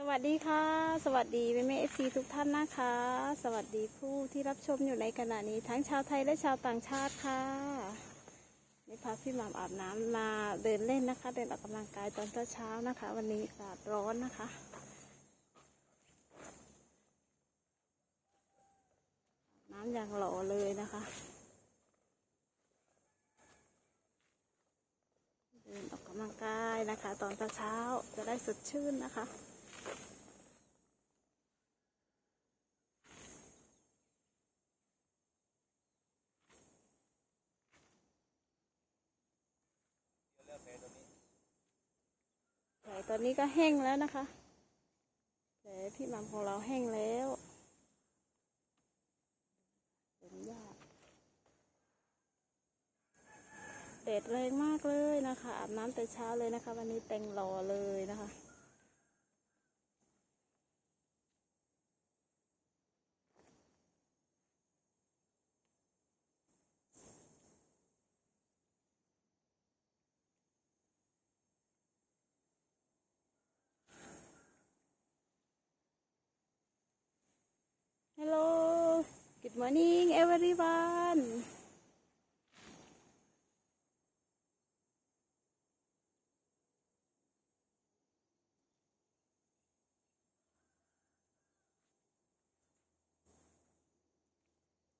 สวัสดีค่ะ สวัสดีแม่แม่เอฟซีทุกท่านนะคะ สวัสดีผู้ที่รับชมอยู่ในขณะนี้ทั้งชาวไทยและชาวต่างชาติค่ะนี่พาพี่หม่ำอาบน้ำมาเดินเล่นนะคะ เดินออกกำลังกายตอนเช้าๆนะคะ วันนี้อากาศร้อนนะคะน้ำอย่างหล่อเลยนะคะ เดินออกกำลังกายนะคะ ตอนเช้าจะได้สดชื่นนะคะ ตอนนี้ก็แห้งแล้วนะคะแผลพี่มัมของเราแห้งแล้วเป็นยากแดดแรงมากเลยนะคะอาบน้ำแต่เช้าเลยนะคะ วันนี้แต่งหล่อเลยนะคะ morning everyone.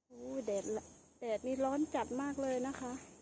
โอ้แดดแดดนี่ร้อนจัดมากเลยนะคะ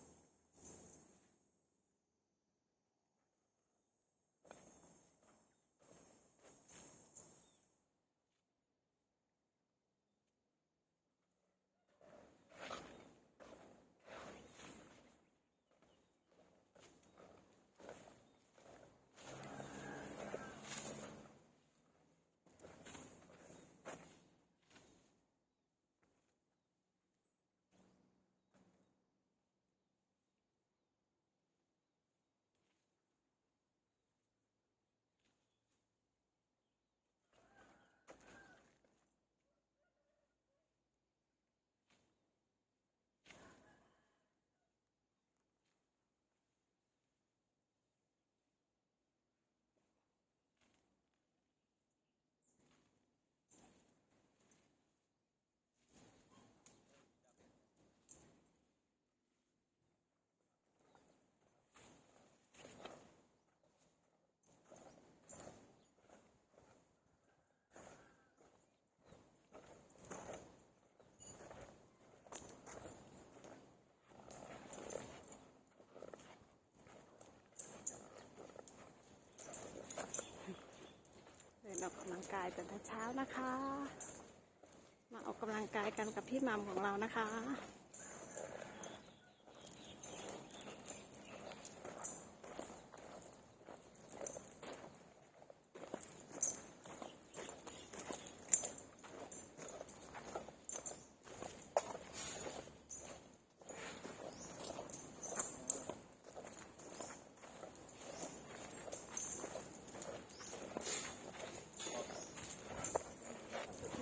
งกายแต่เช้านะคะ มาออกกำลังกายกันกับพี่มัมของเรานะคะ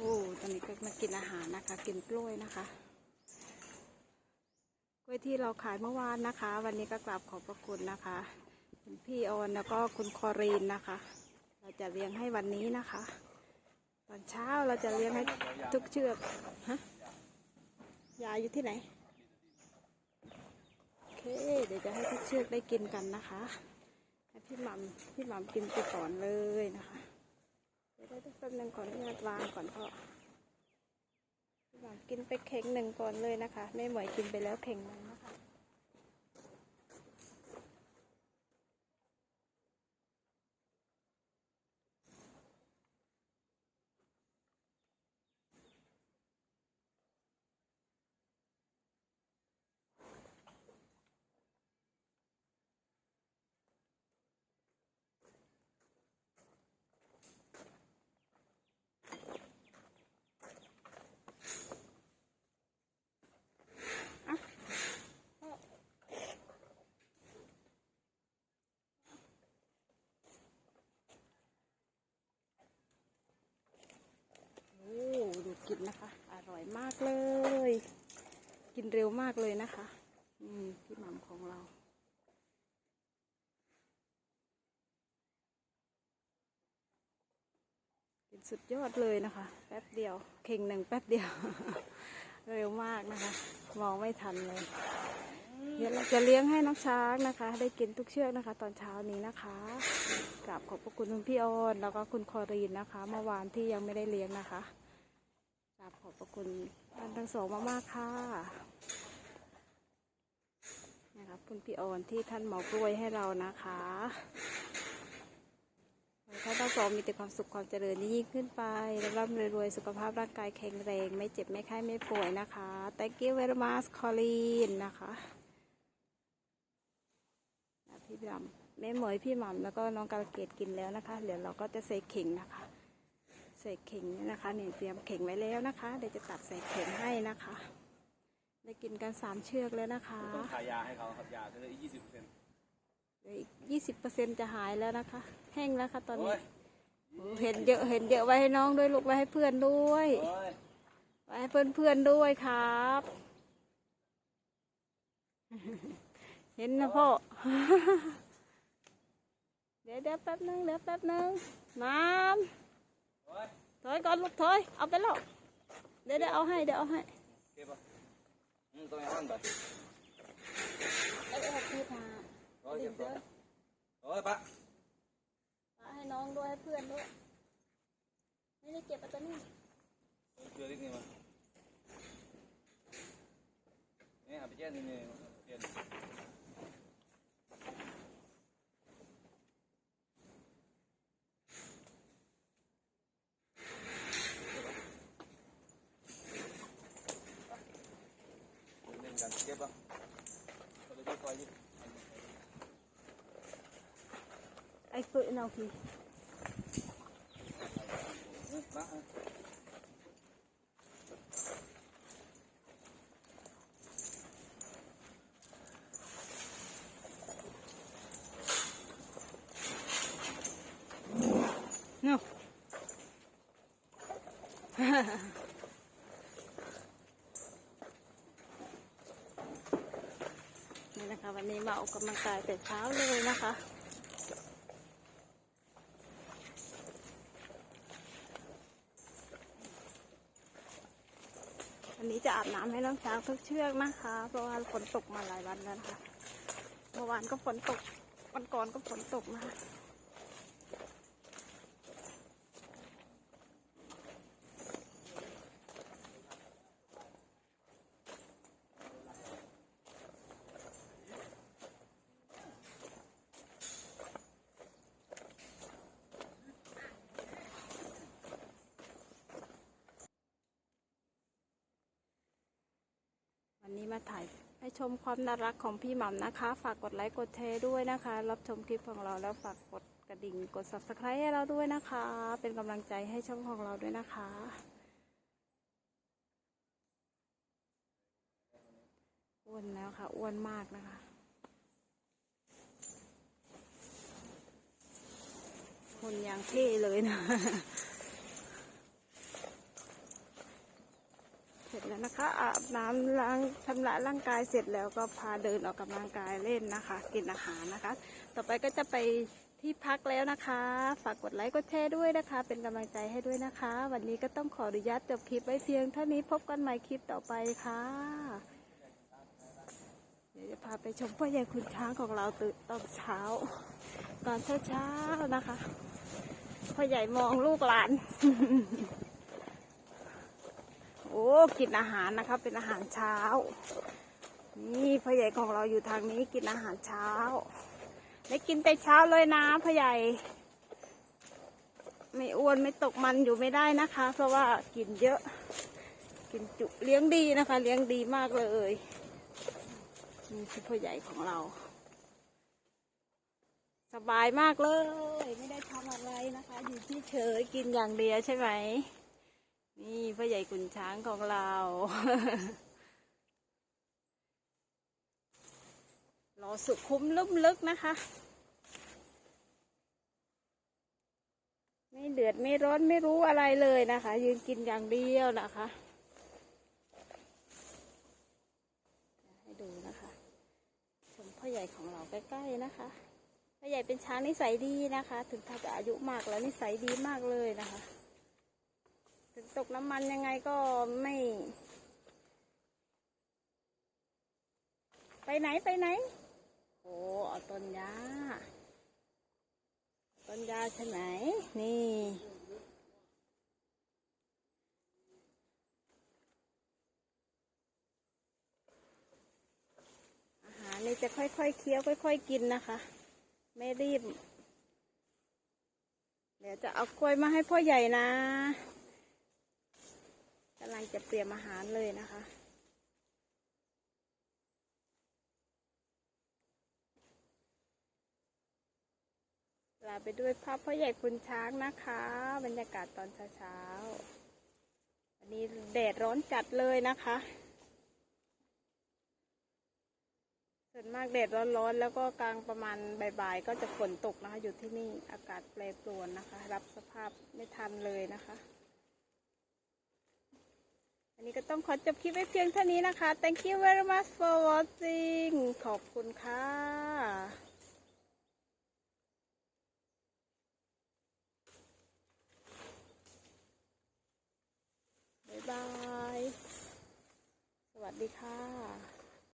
โอ้ตอนนี้ก็มากินอาหารนะ คะกินกล้วยนะคะกล้วยที่เราขายเมื่อวานนะคะ วันนี้ก็กราบขอบพระคุณนะคะคุณพี่ออนแล้วก็คุณคอรีนนะคะ เราจะเลี้ยงให้วันนี้นะคะ ตอนเช้าเราจะเลี้ยงให้ทุกเชือกฮะยาอยู่ที่ไหนโอเคเดี๋ยวจะให้ทุกเชือกได้กินกันนะคะให้พี่หม่ำพี่หม่ำกินไปก่อนเลยนะคะเดี๋ยวได้แป๊บนึงขออนุญาตวางก่อนพ่อ กินไปเข่งหนึ่งก่อนเลยนะคะแม่หมวยกินไปแล้วเข่งหนึ่งนะคะ โอ้ดู กินนะคะ อร่อยมากเลย กินเร็วมากเลยนะคะอืมพี่หม่ำของเราสุดยอดเลยนะคะ แป๊บเดียวเข่งหนึ่งแป๊บเดียว เร็วมากนะคะ มองไม่ทันเลยเดี๋ยวเราจะเลี้ยงให้น้องช้างนะคะ ได้กินทุกเชือกนะคะ ตอนเช้านี้นะคะกราบขอบพระคุณคุณพี่ออนแล้วก็คุณคอรีนนะคะ เมื่อวานที่ยังไม่ได้เลี้ยงนะคะ ราบขอบพระคุณท่านทั้งสองมากๆค่ะนะครับคุณพี่ออนที่ท่านหมากล้วยให้เรานะคะท่านทั้งสองมีแต่ความสุขความเจริญยิ่งขึ้นไปร่ำรวยสุขภาพร่างกายแข็งแรง ไม่เจ็บไม่ไข้ไม่ป่วยนะคะ thank you very much คอรีนนะคะพี่หม่ำแม่เหมยพี่หม่ำแล้วก็น้องกาลเกตกินแล้วนะคะ เดี๋ยวเราก็จะใส่เข่งนะคะ ใส่เข่งเนี่ยนะคะเนี่ยเตรียมเข่งไว้แล้วนะคะ เดี๋ยวจะตัดใส่เข่งให้นะคะ ได้กินกันสามเชือกแล้วนะคะต้องทายาให้เขาครับยาคืออีกยี่สิบเปอร์เซ็นต์เหลืออีกยี่สิบเปอร์เซ็นจะหายแล้วนะคะ แห้งแล้วค่ะตอนโอ้นี้ยโอ้เห็นเยอะเห็นเยอะไว้ให้น้องด้วยลูกไว้ให้เพื่อนด้วยโอ้ยไว้ให้เพื่อนเพื่อนๆด้วยครับ เห็นนะพ่อเดี๋ยวเดี๋ยวแป๊บนึงเดี๋ยวแป๊บนึงมามโอ้ยถอยก่อนลู กถอยเอาไปแล้วเดี๋ยวเดี๋ยวเอาให้เดี๋ยวเอาให้เก็บป่ะอืมต้องให้ห้อนก่อนเอาเอาพี่พาโอ้ยดิเก็บเด้ก่ออนโอ้ยปะเอาให้น้องด้วยให้เพื่อนด้วยไม่ได้เก็บเอาตัวนี้เชื่อนิดนึงมั้ยเนี่ยเอาไปแจ้งนิดนึงเปลี่ยนเล่นกันเก็บป่ะเอาไปดูคอยดิ ไอ้เปื่อยเอาทีมาเนาะนี่นะคะวันนี้มาออกกำลังกายแต่เช้าเลยนะคะ วันนี้จะ อาบน้ำให้น้องช้างทุกเชือกนะคะ เพราะว่าฝนตกมาหลายวันแล้วนะคะ เมื่อวานก็ฝนตก วันก่อนก็ฝนตกนะคะ วันนี้มาถ่ายให้ชมความน่ารักของพี่หม่ำนะคะ ฝากกดไลค์กดแชร์ด้วยนะคะ รับชมคลิปของเราแล้วฝากกดกระดิ่งกด subscribe ให้เราด้วยนะคะ เป็นกำลังใจให้ช่องของเราด้วยนะคะ อ้วนแล้วค่ะ อ้วนมากนะคะคนอย่างเท่เลยนะ เสร็จแล้ว นะคะอาบน้ำล้างชำระร่างกายเสร็จแล้วก็พาเดินออกกำลังกายเล่นนะคะ กินอาหารนะคะ ต่อไปก็จะไปที่พักแล้วนะคะ ฝากกดไลค์กดแชร์ด้วยนะคะ เป็นกำลังใจให้ด้วยนะคะ วันนี้ก็ต้องขออนุญาตจบคลิปไว้เพียงเท่านี้พบกันใหม่คลิปต่อไปค่ะ เดี๋ยวจะพาไปชมพ่อใหญ่คุณช้างของเราตื่นตอนเช้า ตอนเช้าๆนะคะพ่อใหญ่มองลูกหลาน โอ้กินอาหารนะคะเป็นอาหารเช้า นี่พ่อใหญ่ของเราอยู่ทางนี้กินอาหารเช้า ได้กินแต่เช้าเลยนะพ่อใหญ่ ไม่อ้วนไม่ตกมันอยู่ไม่ได้นะคะ เพราะว่ากินเยอะ กินจุเลี้ยงดีนะคะ เลี้ยงดีมากเลยนี่คือพ่อใหญ่ของเรา สบายมากเลย ไม่ได้ทำอะไรนะคะ อยู่ที่เฉยกินอย่างเดียวใช่ไหม นี่พ่อใหญ่ขุนช้างของเรา รอสุขุมลุ่มลึกนะคะ ไม่เดือดไม่ร้อนไม่รู้อะไรเลยนะคะ ยืนกินอย่างเดียวนะคะ ให้ดูนะคะ ชมพ่อใหญ่ของเราใกล้ๆนะคะพ่อใหญ่เป็นช้างนิสัยดีนะคะ ถึงถ้าจะอายุมากแล้วนิสัยดีมากเลยนะคะ ตกน้ำมันยังไงก็ไม่ ไปไหนไปไหน โอ้เอาต้นยาต้นยาใช่ไหม นี่ อาหารนี่จะค่อยๆเคี้ยวค่อย ๆ กินนะคะ ไม่รีบ เดี๋ยวจะเอากล้วยมาให้พ่อใหญ่นะ กำลังจะเตรียมอาหารเลยนะคะ ลาไปด้วยภาพพ่อใหญ่คุณช้างนะคะ บรรยากาศตอนเช้าๆวันนี้แดดร้อนจัดเลยนะคะ ส่วนมากแดดร้อนๆ แล้วก็กลางประมาณบ่ายๆ ก็จะฝนตกนะคะ อยู่ที่นี่อากาศแปรปรวนนะคะ รับสภาพไม่ทันเลยนะคะันนี้ก็ต้องขอจบคลิปไว้เพียงเท่านี้นะคะ thank you very much for watching ขอบคุณค่ะบาย สวัสดีค่ะ